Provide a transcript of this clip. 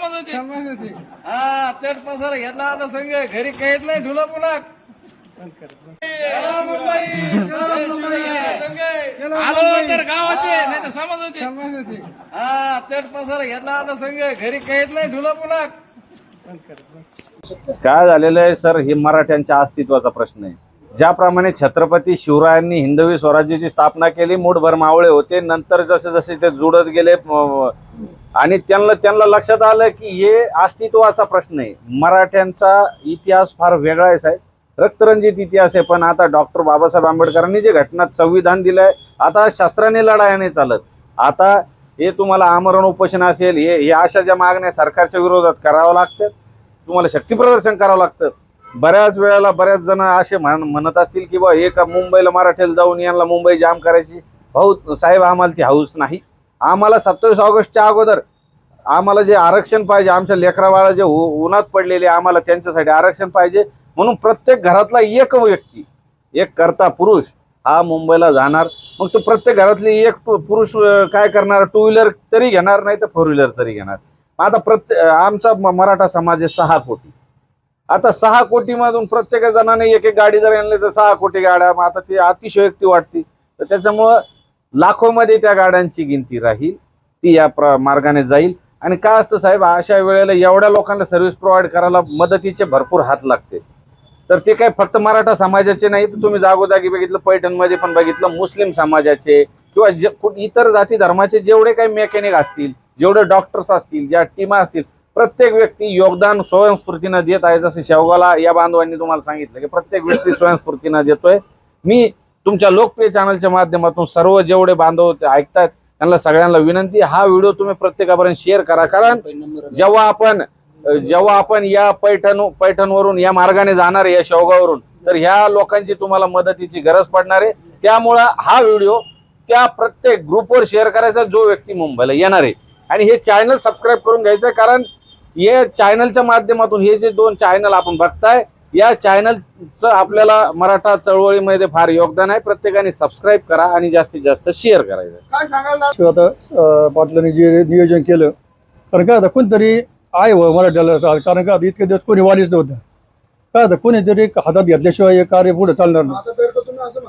समाजाचे. समाजाचे. हा चट पसारा घेतला आता संघ घरी काहीच नाही संघ. आलो तर गावाचे नाही तर समाजाचे. समाजाचे. हा चट पसारा घेतला आता संघ घरी काहीच नाही पुन्हा काय झालेलं आहे सर? हे मराठ्यांच्या अस्तित्वाचा प्रश्न आहे. ज्याप्रमाणे छत्रपती शिवरायांनी हिंदवी स्वराज्याची स्थापना केली मूठभर मावळे होते नंतर जसे जसे ते जुडत गेले आणि त्यांना त्यांना लक्षात आलं की हे अस्तित्वाचा प्रश्न आहे. मराठ्यांचा इतिहास फार वेगळा आहे साहेब. रक्तरंजित इतिहास आहे पण आता डॉक्टर बाबासाहेब आंबेडकरांनी जे घटनात संविधान दिलं आहे आता शास्त्राने लढाया नाही चालत. आता हे तुम्हाला आमरण उपोषण असेल हे हे अशा ज्या मागण्या सरकारच्या विरोधात करावं लागतं तुम्हाला शक्ती प्रदर्शन करावं लागतं. बऱ्याच वेळेला बऱ्याच जण असे म्हण म्हणत असतील की बा हे का मुंबईला मराठीला जाऊन यांना मुंबई जाम करायची. भाऊ साहेब आम्हाला ती हाऊस नाही. आम्हाला सत्तावीस ऑगस्टच्या अगोदर आम्हाला जे आरक्षण पाहिजे आमच्या लेकराबाळा जे उन्हात पडलेले आम्हाला त्यांच्यासाठी आरक्षण पाहिजे. म्हणून प्रत्येक घरातला एक व्यक्ती एक करता पुरुष हा मुंबईला जाणार. मग तो प्रत्येक घरातली एक पुरुष काय करणार? टू व्हीलर तरी घेणार नाही तर फोर व्हीलर तरी घेणार. आता प्रत्येक आमचा म- मराठा समाज आहे सहा कोटी. आता सहा कोटीमधून प्रत्येक जणाने एक एक गाडी जर आणली तर सहा कोटी गाड्या. मग आता ती अतिशयोक्ती वाटते. तर त्याच्यामुळं लाखोमध्ये त्या गाड्यांची गिनती राहील ती या प्र मार्गाने जाईल. आणि काय असतं साहेब अशा वेळेला एवढ्या लोकांना सर्व्हिस प्रोव्हाइड करायला मदतीचे भरपूर हात लागते. तर ते काय फक्त मराठा समाजाचे नाही तर तुम्ही जागोजागी बघितलं पैठणमध्ये पण बघितलं मुस्लिम समाजाचे किंवा जे इतर जाती धर्माचे जेवढे काही मेकॅनिक असतील जेवढे डॉक्टर्स असतील ज्या टीमा असतील प्रत्येक व्यक्ती योगदान स्वयंस्फूर्तीनं देत आहे. जसं शेवगाला या बांधवांनी तुम्हाला सांगितलं की प्रत्येक व्यक्ती स्वयंस्फूर्तीनं देतोय. मी तुमच्या लोकप्रिय चॅनलच्या माध्यमातून सर्व जेवढे बांधव ते ऐकतायत त्यांना सगळ्यांना विनंती हा व्हिडिओ तुम्ही प्रत्येकापर्यंत शेअर करा. कारण जेव्हा आपण जेव्हा आपण या पैठण पैठणवरून या मार्गाने जाणार आहे या शेवगावरून तर ह्या लोकांची तुम्हाला मदतीची गरज पडणार आहे. त्यामुळं हा व्हिडिओ त्या प्रत्येक ग्रुपवर शेअर करायचा जो व्यक्ती मुंबईला येणार आहे. आणि हे चॅनल सबस्क्राईब करून घ्यायचं कारण हे चॅनलच्या माध्यमातून हे जे दोन चॅनल आपण बघताय या चॅनलचं आपल्याला मराठा चळवळीमध्ये फार योगदान आहे. प्रत्येकाने सबस्क्राईब करा आणि जास्तीत जास्त शेअर करायचं काय सांगाल शिवाय आता पाटलांनी जे नियोजन केलं कारण काय आता कोणतरी आहे व मराठ्याला कारण का इतके दिवस कोणी वालीच नव्हतं. काय आता कोणीतरी हातात घेतल्याशिवाय हे कार्य पुढे चालणार नाही.